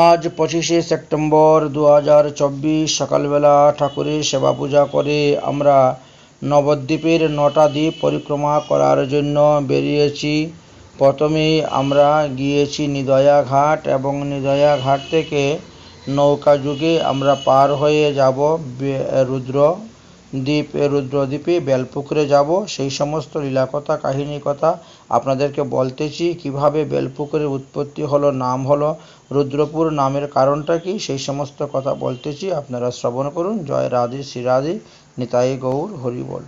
আজ পঁচিশে সেপ্টেম্বর দু হাজার চব্বিশ সকালবেলা ঠাকুরের সেবা পূজা করে আমরা নবদ্বীপের নটা দ্বীপ পরিক্রমা করার জন্য বেরিয়েছি। প্রথমে আমরা গিয়েছি নিদয়া ঘাট এবং নিদয়া ঘাট থেকে নৌকা যুগে আমরা পার হয়ে যাব রুদ্র দ্বীপ, রুদ্রদ্বীপে, বেলপুকুরে যাব। সেই সমস্ত লীলাকথা, কাহিনী কথা আপনাদেরকে বলতেছি। কীভাবে বেলপুকুরের উৎপত্তি হলো, নাম হলো, রুদ্রপুর নামের কারণটা কি? সেই সমস্ত কথা বলতেছি। আপনারা শ্রবণ করুন। জয় রাধে শ্রী রাধে। নিতাই গৌর, হরি বল।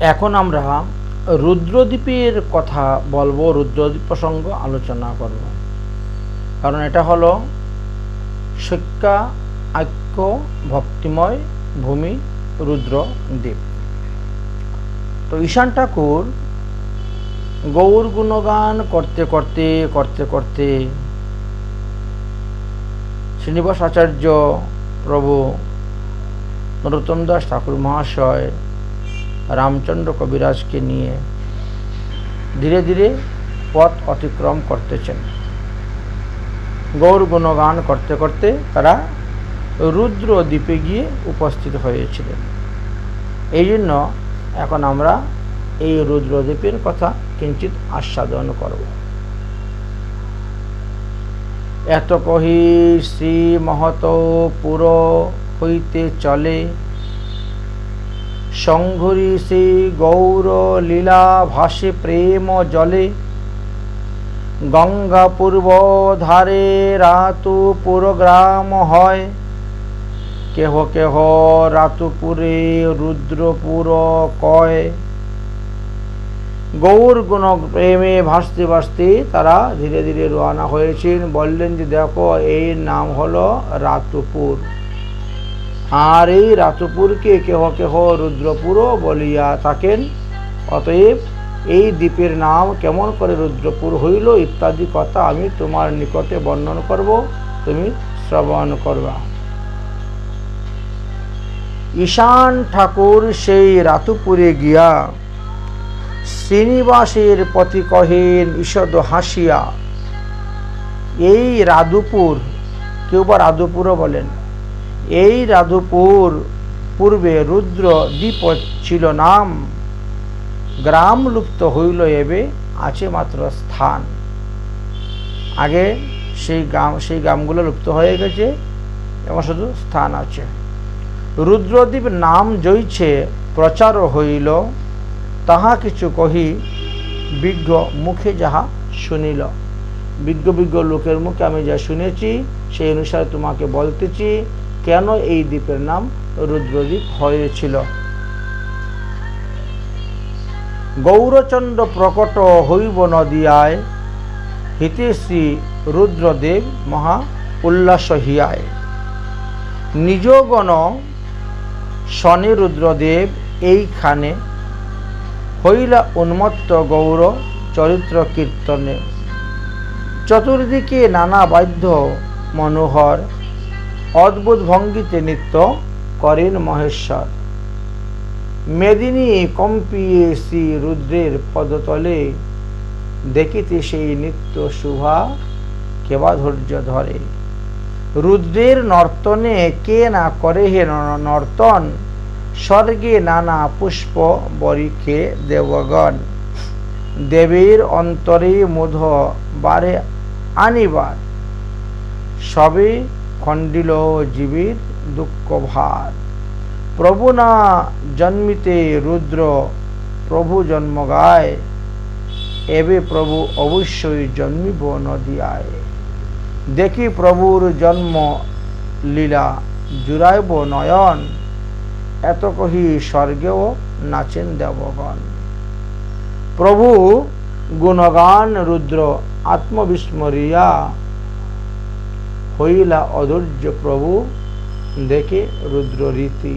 এখন আমরা রুদ্রদ্বীপের কথা বলব, রুদ্রদ্বীপ প্রসঙ্গ আলোচনা করব। কারণ এটা হলো শিক্ষা ঐক্য ভক্তিময় ভূমি রুদ্রদ্বীপ তো ঈশান ঠাকুর গৌর গুণগান করতে করতে করতে করতে শ্রীনিবাস আচার্য প্রভু নরোত্তম দাস ঠাকুর মহাশয় রামচন্দ্র কবিরাজকে নিয়ে ধীরে ধীরে পথ অতিক্রম করতেছেন। গৌর গুণগান করতে করতে তারা রুদ্র দ্বীপে গিয়ে উপস্থিত হয়েছিলেন। এই জন্য এখন আমরা এই রুদ্রদ্বীপের কথা কিঞ্চিত আস্বাদন করব। এত কহি শ্রী মহত পুর হইতে চলে সংঘরি শ্রী গৌর লীলা ভাসে প্রেম জলে গঙ্গা পূর্ব ধারে রাতুপুর গ্রাম হয় কেহ কেহ রাতুপুরে রুদ্রপুর কয় গৌর গুণ প্রেমে ভাসতে ভাসতে তারা ধীরে ধীরে রওনা হয়েছেন। বললেন যে, দেখো এই নাম হলো রাতুপুর। আর এই রাতুপুরকে কেহ কেহ রুদ্রপুরও বলিয়া থাকেন। অতএব এই দ্বীপের নাম কেমন করে রুদ্রপুর হইল ইত্যাদি কথা আমি তোমার নিকটে বর্ণন করব। তুমি শ্রবণ করবা। ঈশান ঠাকুর সেই রাতুপুরে গিয়া, শ্রীনিবাসের প্রতি কহেন ঈষদ হাসিয়া, এই রাধুপুর কেউ বা রাধুপুরও বলেন, এই রাধুপুর পূর্বে রুদ্র দ্বীপ ছিল নাম, গ্রাম লুপ্ত হইল এবে, আছে মাত্র স্থান। আগে সেই গ্রাম, সেই গ্রামগুলো লুপ্ত হয়ে গেছে এবং শুধু স্থান আছে। রুদ্রদ্বীপ নাম জইছে, প্রচার হইল। তাহা কিছু কহি বিজ্ঞ মুখে যাহা শুনিল। বিজ্ঞ বিজ্ঞ লোকের মুখে আমি যা শুনেছি, সেই অনুসারে তোমাকে বলতেছি, কেন এই দ্বীপের নাম রুদ্রদ্বীপ হয়েছিল? গৌরচন্দ্র প্রকট হইব নদিয়ায়, হিতেশ্রী রুদ্রদেব মহা উল্লাস হিয়ায়। নিজগণ শনি রুদ্রদেব এইখানে হইলা উন্মত্ত গৌর চরিত্র কীর্তনে। চতুর্দিকে নানা বাদ্য মনোহর, অদ্ভুত ভঙ্গিতে নৃত্য করেন মহেশ্বর। মেদিনী কম্পিয়ে শ্রী রুদ্রের পদতলে দেখিতে সেই নিত্য শুভা কেবা ধৈর্য ধরে। রুদ্রের নর্তনে কে না করে হে নর্তন? স্বর্গে নানা পুষ্প বরিখে দেবগণ। দেবীর অন্তরে মধ বারে আনিবার। সবে খণ্ডিল জীবের দুঃখ ভার প্রভু না জন্মিতে রুদ্র প্রভু জন্ম গায় এবে প্রভু অবশ্যই জন্মিব নদিয়ায়। দেখি প্রভুর জন্ম লীলা জুড়াইব নয়ন। এত কহি স্বর্গেও নাচেন দেবগণ। প্রভু গুণগান রুদ্র আত্মবিস্মরিয়া, হইলা অধৈর্য প্রভু দেখে রুদ্র রীতি।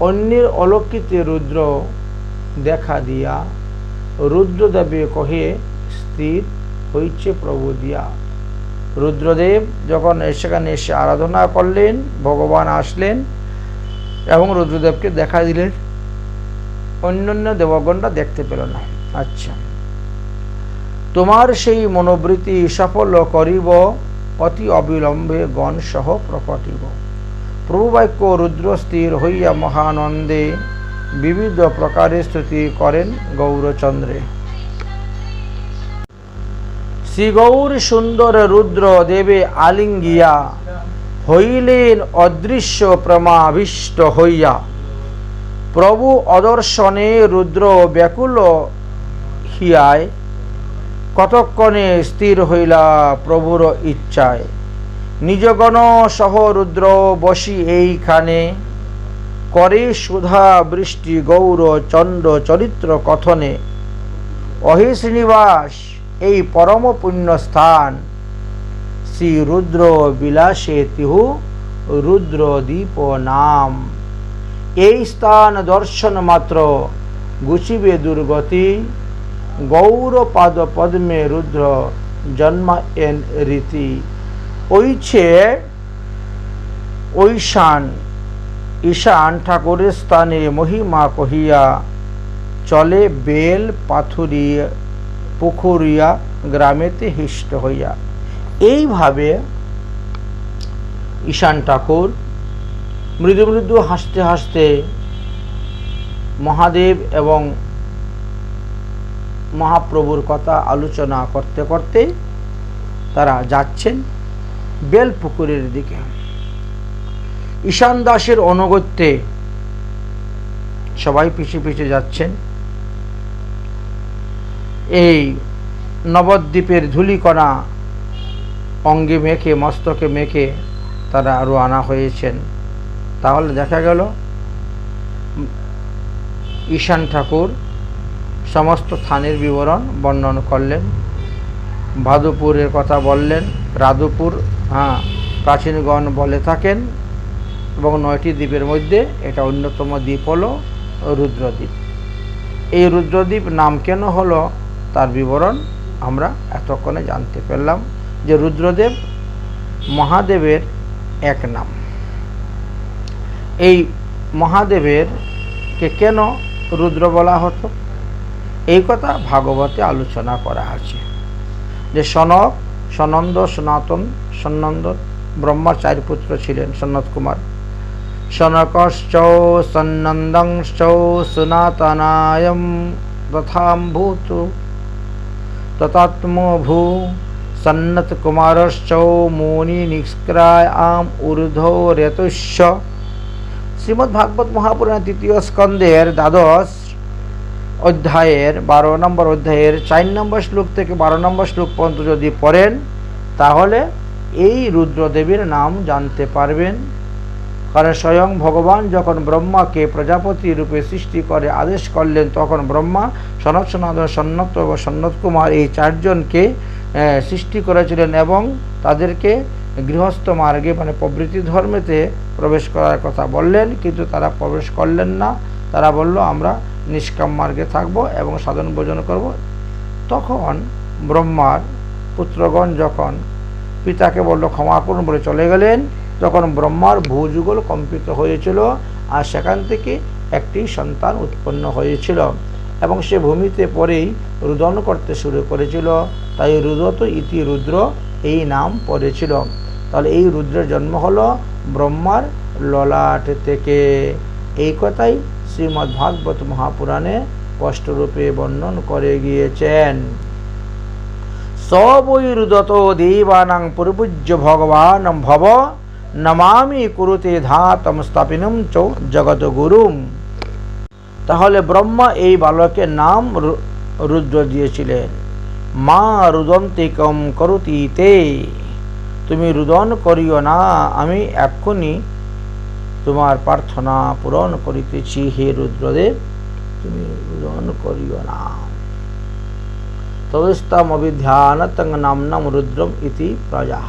অন্যের অলক্ষিতে রুদ্র দেখা দিয়া, রুদ্রদেবে কহে, স্থির হইছে প্রভু দিয়া। রুদ্রদেব যখন সেখানে এসে আরাধনা করলেন, ভগবান আসলেন এবং রুদ্রদেবকে দেখা দিলেন। অন্য অন্যান্য দেবগণরা দেখতে পেল না। আচ্ছা তোমার সেই মনোবৃত্তি সফল করিব, অতি অবিলম্বে গণ সহ প্রকটিব। প্রভুবাক্য রুদ্র স্থির হইয়া মহানন্দে বিবিধ প্রকারে স্তুতি করেন গৌরচন্দ্রে। শ্রীগৌর সুন্দর রুদ্র দেবে আলিঙ্গিয়া, হইলেন অদৃশ্য প্রমাভিষ্ট হইয়া। প্রভু অদর্শনে রুদ্র ব্যাকুল হিয়ায়, কতক্ষণে স্থির হইলা প্রভুর ইচ্ছায়। নিজগণ সহ রুদ্র বসি এইখানে, করে সুধা বৃষ্টি গৌর চন্দ্র চরিত্র কথনে। অহে শ্রীনিবাস! এই পরম পুণ্য স্থান শ্রী রুদ্র বিলাসে তিহু রুদ্রদীপ নাম। এই স্থান দর্শন মাত্র গুছিবে দুর্গতি। গৌর পাদ পদ্মে রুদ্র জন্ম এন রীতি। ওইছে ঐশান, ঈশান ঠাকুরের স্থানে মহিমা কহিয়া, চলে বেল পাথুরিয়া পুকুরিয়া গ্রামেতে হিষ্ট হইয়া। এইভাবে ঈশান ঠাকুর মৃদু মৃদু হাসতে হাসতে মহাদেব এবং মহাপ্রভুর কথা আলোচনা করতে করতে তারা যাচ্ছেন বেলপুকুরের দিকে। ঈশান দাসের অনুগত্যে সবাই পিছিয়ে পিছিয়ে যাচ্ছেন। এই নবদ্বীপের ধূলিকণা অঙ্গে মেখে, মস্তকে মেখে তারা আরও আনা হয়েছেন। তাহলে দেখা গেল, ঈশান ঠাকুর সমস্ত স্থানের বিবরণ বর্ণন করলেন। ভাদুপুরের কথা বললেন রাধুপুর হ্যাঁ প্রাচীনগণ বলে থাকেন এবং নয়টি দ্বীপের মধ্যে এটা অন্যতম দ্বীপ হলো রুদ্রদ্বীপ। এই রুদ্রদ্বীপ নাম কেন হলো? তার বিবরণ আমরা এতক্ষণে জানতে পারলাম যে রুদ্রদেব মহাদেবের এক নাম। এই মহাদেবের কে কেন রুদ্র বলা হতো? এই কথা ভাগবতে আলোচনা করা আছে। যে সনক, সনন্দ, সনাতন, সন্নন্দ ব্রহ্মার চার পুত্র ছিলেন সন্নত কুমার। সনকশ্চ, সন্নন্দংশ্চ, সনাতনায়ম, তথাম্ভূত সন্নত কুমারশ্চ মুনি নিষ্ক্রায় আম ঊর্ধ্ব রেতুষ্য শ্রীমদ্ ভাগবত মহাপুরাণ তৃতীয় স্কন্দের দ্বাদশ অধ্যায়ের বারো নম্বর অধ্যায়ের চার নম্বর শ্লোক থেকে বারো নম্বর শ্লোক পর্যন্ত যদি পড়েন, তাহলে এই রুদ্রদেবীর নাম জানতে পারবেন। কারণ স্বয়ং ভগবান যখন ব্রহ্মাকে প্রজাপতি রূপে সৃষ্টি করে আদেশ করলেন, তখন ব্রহ্মা সনত সনাতন সন্নত ও সন্নত কুমার এই চারজনকে সৃষ্টি করেছিলেন এবং তাদেরকে গৃহস্থ মার্গে মানে প্রবৃত্তি ধর্মেতে প্রবেশ করার কথা বললেন, কিন্তু তারা প্রবেশ করলেন না। তারা বলল, আমরা নিষ্কাম মার্গে থাকব এবং সাধন ভোজন করব। তখন ব্রহ্মার পুত্রগণ যখন পিতাকে বলল ক্ষমাপূর্ণ বলে চলে গেলেন তখন ব্রহ্মার ভূযুগল কম্পিত হয়েছিল, আর সেখান থেকে একটি সন্তান উৎপন্ন হয়েছিল এবং সে ভূমিতে পরেই রুদন করতে শুরু করেছিল। তাই রুদত ইতি রুদ্র এই নাম পড়েছিল। তাহলে এই রুদ্রের জন্ম হলো ব্রহ্মার ললাট থেকে। এই কথাই শ্রীমদ্ ভাগবত মহাপুরাণে স্পষ্টরূপে বর্ণন করে গিয়েছেন। সবই রুদত দেবানাং পূর্বুজ্য ভগবান ভব নমামি কুরুতে ধাতম স্থাপিনম চ জগত গুরুম তাহলে ব্রহ্মা এই বালকের নাম রুদ্র দিয়েছিলেন। মা রুদন্তিকম করুতীতে তুমি রুদন করিও না, আমি এক্ষুনি তোমার প্রার্থনা পূরণ করিতেছি হে রুদ্রদেব, তুমি রুদন করিও না। তদস্তম অভিধ্যানতং নাম রুদ্রম ইতি প্রজা।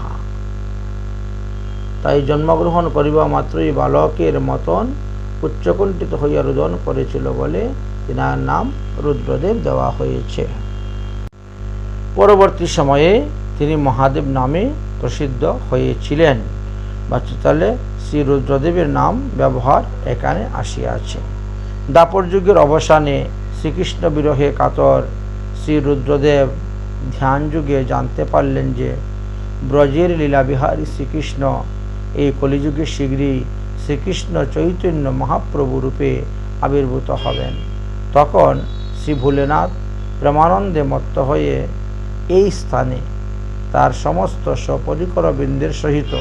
তাই জন্মগ্রহণ করিবা মাত্রই বালকের মতন উচ্চকণ্ঠিত হইয়া রুদন করেছিল বলে তিনার নাম রুদ্রদেব দেওয়া হয়েছে। পরবর্তী সময়ে তিনি মহাদেব নামে প্রসিদ্ধ হয়েছিলেন। বাচ্চাতালে শ্রী রুদ্রদেবের নাম ব্যবহার এখানে আসিয়াছে। দাপর যুগের অবসানে শ্রীকৃষ্ণ বিরহে কাতর শ্রী রুদ্রদেব ধ্যান যুগে জানতে পারলেন যে ব্রজের লীলাবিহারী শ্রীকৃষ্ণ এই কলিযুগে শীঘ্রই শ্রীকৃষ্ণ চৈতন্য মহাপ্রভু রূপে আবির্ভূত হবেন। তখন শ্রী ভোলেনাথ প্রেমানন্দে মত্ত হয়ে এই স্থানে তার সমস্ত সপরিকর বৃন্দের সহিত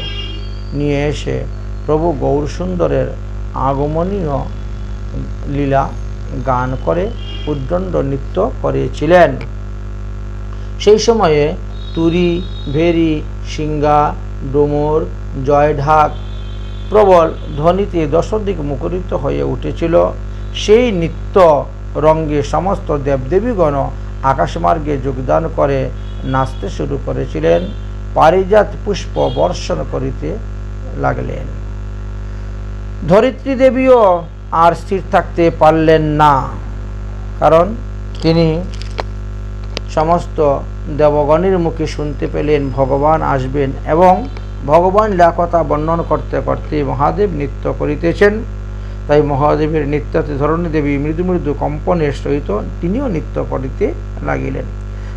নিয়ে এসে প্রভু গৌর সুন্দরের আগমনীয় লীলা গান করে, উদ্দণ্ড নৃত্য করেছিলেন। সেই সময়ে তুরি, ভেরি সিঙ্গা ডোমর জয়ঢাক প্রবল ধ্বনিতে দশদিক মুখরিত হয়ে উঠেছিল। সেই নৃত্য রঙ্গে সমস্ত দেবদেবীগণ আকাশমার্গে যোগদান করে নাচতে শুরু করেছিলেন। পারিজাত পুষ্প বর্ষণ করিতে লাগলেন। ধরিত্রী দেবীও আর স্থির থাকতে পারলেন না, কারণ তিনি সমস্ত দেবগণের মুখে শুনতে পেলেন, ভগবান আসবেন এবং ভগবান কথা বর্ণন করতে করতে মহাদেব নৃত্য করিতেছেন। তাই মহাদেবের নৃত্যতে ধরণী দেবী মৃদু মৃদু কম্পনের সহিত তিনিও নৃত্য করিতে লাগিলেন।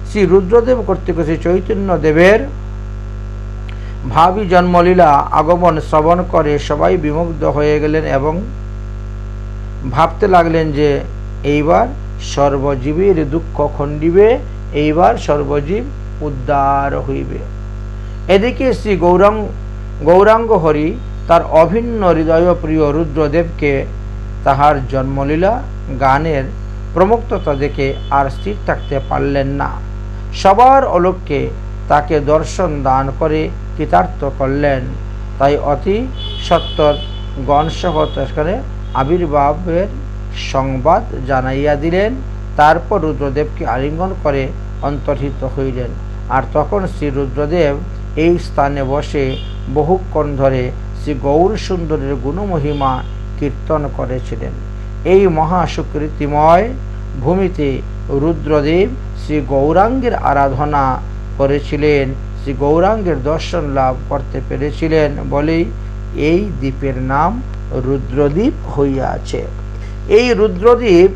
শ্রী রুদ্রদেব কর্তৃক শ্রী চৈতন্য দেবের ভাবি জন্মলীলা আগমন শ্রবণ করে সবাই বিমুগ্ধ হয়ে গেলেন এবং ভাবতে লাগলেন যে এইবার সর্বজীবের দুঃখ খণ্ডিবে, এইবার সর্বজীব উদ্ধার হইবে। এদিকে শ্রী গৌরাঙ্গ গৌরাঙ্গ হরি তার অভিন্ন হৃদয় প্রিয় রুদ্রদেবকে তাহার জন্মলীলা গানের প্রমুক্ততা দেখে আর স্থির থাকতে পারলেন না। সবার অলক্ষ্যে তাকে দর্শন দান করে কৃতার্থ করলেন। তাই অতি সত্তর গণসহ সেখানে আবির্ভাবের সংবাদ জানাইয়া দিলেন। তারপর রুদ্রদেবকে আলিঙ্গন করে অন্তর্হিত হইলেন। আর তখন শ্রী রুদ্রদেব এই স্থানে বসে বহুক্ষণ ধরে শ্রী গৌর সুন্দরের গুণমহিমা কীর্তন করেছিলেন। এই মহাসুকৃতিময় ভূমিতে রুদ্রদেব শ্রী গৌরাঙ্গের আরাধনা করেছিলেন শ্রী গৌরাঙ্গের দর্শন লাভ করতে পেরেছিলেন বলেই এই দ্বীপের নাম রুদ্রদ্বীপ হইয়াছে। এই রুদ্রদ্বীপ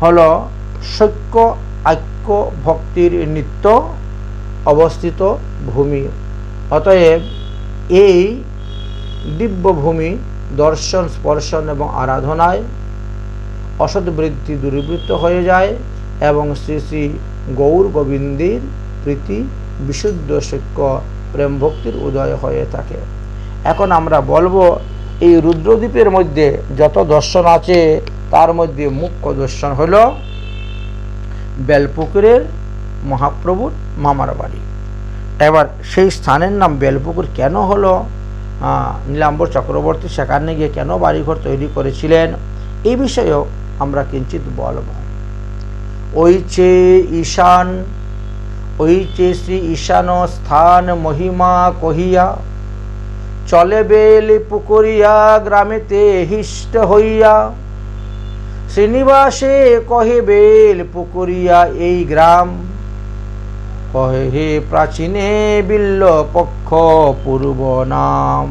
হল সৈক্য আক্য ভক্তির নিত্য অবস্থিত ভূমি। অতএব এই দিব্যভূমি দর্শন, স্পর্শন এবং আরাধনায় অসৎ বৃত্তি দূরীভূত হয়ে যায় এবং শ্রী শ্রী গৌর গোবিন্দের প্রীতি বিশুদ্ধ সৈক্য প্রেম ভক্তির উদয় হয়ে থাকে। এখন আমরা বলব, এই রুদ্রদ্বীপের মধ্যে যত দর্শন আছে, তার মধ্যে মুখ্য দর্শন হল বেলপুকুরের মহাপ্রভুর মামার বাড়ি। এবার সেই স্থানের নাম বেলপুকুর কেন হলো? নীলাম্বর চক্রবর্তী সেখানে গিয়ে কেন বাড়িঘর তৈরি করেছিলেন? এই বিষয়েও আমরা কিঞ্চিত বলব। ওই চে ঈশান, ওই চে শ্রী ঈশান স্থান মহিমা কহিয়া, চলে বেলি পুকুরিয়া গ্রামেতে হিষ্ট হইয়া, শ্রীনিবাসে কহে বেল পুকুরিয়া এই গ্রাম। কহে প্রাচীনে বিল্ল পক্ষ পূর্ব নাম।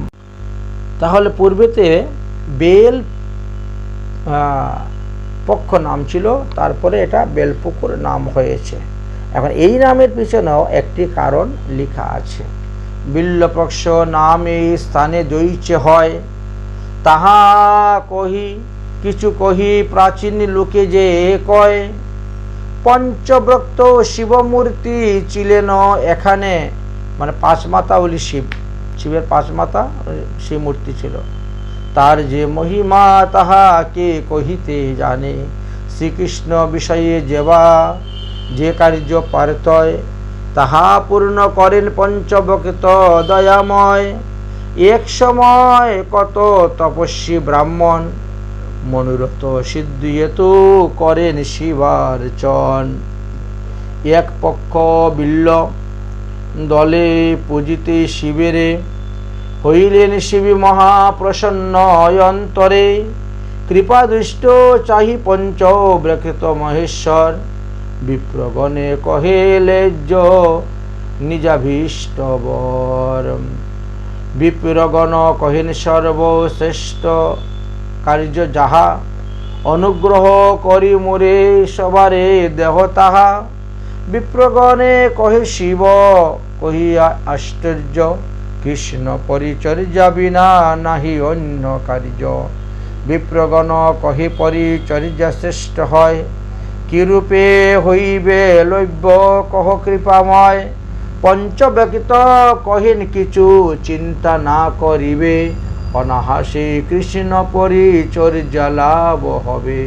তাহলে পূর্বেতে বেল পক্ষ নাম ছিল, তারপরে এটা বেলপুকুর নাম হয়েছে। এখন এই নামের পিছনেও একটি কারণ লেখা আছে। বিল্লপক্ষ নাম এই স্থানে দৈছে হয়। তাহা কহি, কিছু কহি প্রাচীন লোকে যে কয় পঞ্চব্রক্ত শিবমূর্তি ছিলেন এখানে মানে পাঁচ মাতা বলি শিব। শিবের পাঁচ মাতা সেই মূর্তি ছিল। তার যে মহিমা তাহা কে কহিতে জানে, শ্রীকৃষ্ণ বিষয়ে যেবা, যে কার্য পারতয়, তাহা পূর্ণ করেন পঞ্চবক্ত দয়াময়। এক সময় কত তপস্বী ব্রাহ্মণ মনোরথ সিদ্ধিয়েতু করেন শিবার চন। এক পক্ষ বিল্ল, দলে পুজিতে শিবেরে, হইলেন শিবী মহাপ্রসন্ন অন্তরে। কৃপাদৃষ্ট চাহি পঞ্চ ব্রকৃত মহেশ্বর বিপ্রগণে কহেলেজ্য নিজাভীষ্টবর। বিপ্রগণ কহেন সর্বশ্রেষ্ঠ কার্য যাহা, অনুগ্রহ করি মোরে সবারে দেহ তাহা। বিপ্রগণে কহে, শিব, কহিয়া আশ্চর্য, কৃষ্ণ পরিচর্যা বিনা নাহি অন্য কার্য। বিপ্রগণ কহি, পরিচর্যা শ্রেষ্ঠ হয়। কিরূপে হইবে লব্য কহ, কৃপাময়। পঞ্চব্যক্ত কহিন কিছু চিন্তা না করিবে। অনাহাসে কৃষ্ণ পরিচর্যা লাভ হবে।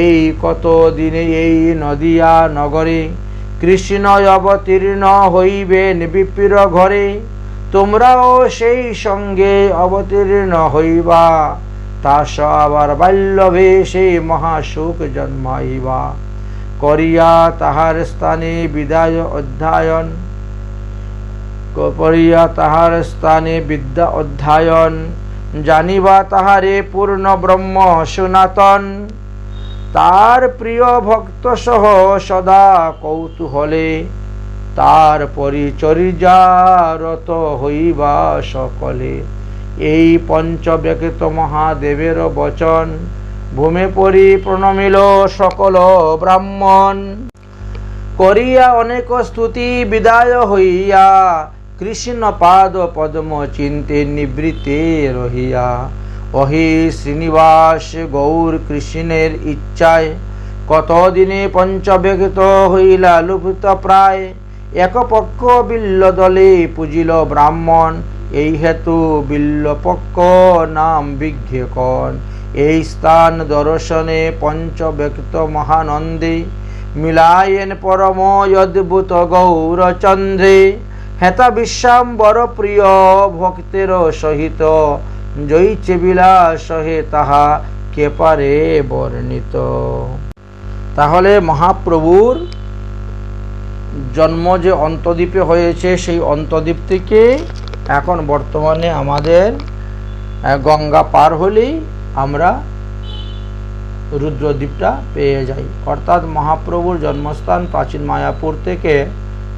এই কত দিনে এই নদিয়া নগরে কৃষ্ণ অবতীর্ণ হইবেন বিপির ঘরে, তোমরাও সেই সঙ্গে অবতীর্ণ হইবা তাস আবার বাল্যভে সেই মহাসুখ জন্মাইবা। করিয়া তাহার স্থানে বিদায় অধ্যায়ন। করিয়া তাহার স্থানে বিদ্যা অধ্যায়ন, জানিবা তাহারে পূর্ণ ব্রহ্ম সনাতন। তার প্রিয় ভক্ত সহ সদা কৌতূহলে, তার পরিচর্যারত হইবা সকলে। এই পঞ্চব্যক্ত মহাদেবের বচন, ভূমে পরি প্রণমিল সকল ব্রাহ্মণ। করিয়া অনেক স্তুতি বিদায় হইয়া কৃষ্ণ পাদ পদ্ম চিন্তে নিবৃত্তে রহিয়া। অহি শ্রীনিবাস গৌর কৃষ্ণের ইচ্ছায় কতদিনে পঞ্চব্যক্ত হইলা লুপ্ত প্রায়। এক পক্ষ বিল্ল দলে পুজিল ব্রাহ্মণ, এই হেতু বিল্ল পক্ষ নাম বিঘ্যকন এই স্থান দর্শনে পঞ্চব্যক্ত মহানন্দে, মিলায়েন পরম অদ্ভুত গৌরচন্দ্রে। হেতা বিশ্বাম্বর প্রিয় ভক্তের সহিত। জয়িছে বিলাস হে তাহা কে পারে বর্ণিত। তাহলে মহাপ্রভুর জন্ম যে অন্তদ্বীপে হয়েছে, সেই অন্তদ্বীপ থেকে এখন বর্তমানে আমাদের গঙ্গা পার হলেই আমরা রুদ্রদ্বীপটা পেয়ে যাই। অর্থাৎ মহাপ্রভুর জন্মস্থান প্রাচীন মায়াপুর থেকে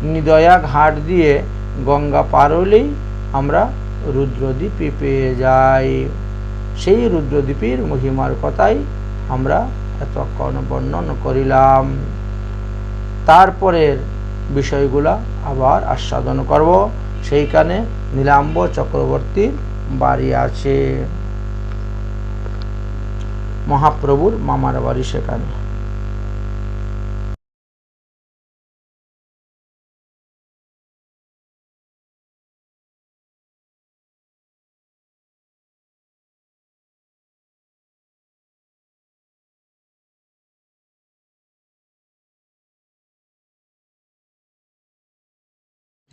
নিদয়া ঘাট দিয়ে গঙ্গা পার হলেই আমরা রুদ্রদ্বীপে পেয়ে যাই। সেই রুদ্রদ্বীপের মহিমার কথাই আমরা এতক্ষণ বর্ণন করিলাম। তারপরের বিষয়গুলা আবার আস্বাদন করব। সেইখানে নীলাম্ব চক্রবর্তীর বাড়ি আছে। মহাপ্রভুর মামার বাড়ি সেখানে।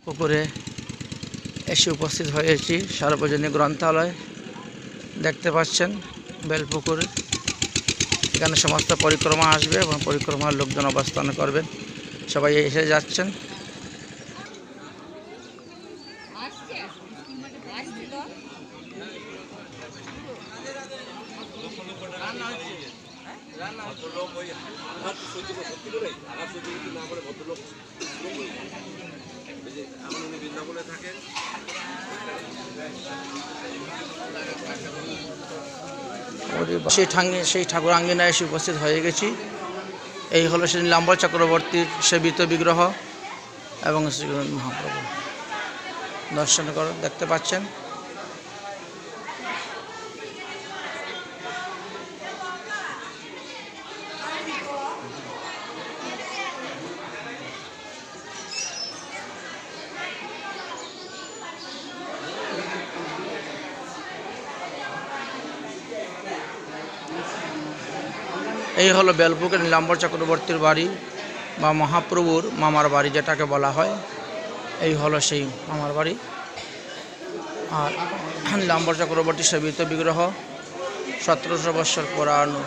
পুকুরে এসে উপস্থিত হয়েছি। সার্বজনীন গ্রন্থালয় দেখতে পাচ্ছেন, বেলপুকুর। এখানে সমস্ত পরিক্রমা আসবে এবং পরিক্রমার লোকজন অবস্থান করবেন। সবাই এসে যাচ্ছেন। সেই ঠাঙ্গে সেই ঠাকুর আঙ্গিনায় এসে উপস্থিত হয়ে গেছি। এই হলো সেই নীলাম্বর চক্রবর্তীর সেবিত বিগ্রহ এবং শ্রী মহাপ্রভু। দর্শন করো, দেখতে পাচ্ছেন। এই হলো বেলপুকের নীলাম্বর চক্রবর্তীর বাড়ি বা মহাপ্রভুর মামার বাড়ি যেটাকে বলা হয়। এই হলো সেই মামার বাড়ি। আর নীলাম্বর চক্রবর্তী সেবিত বিগ্রহ সতেরোশো বৎসর পুরানো।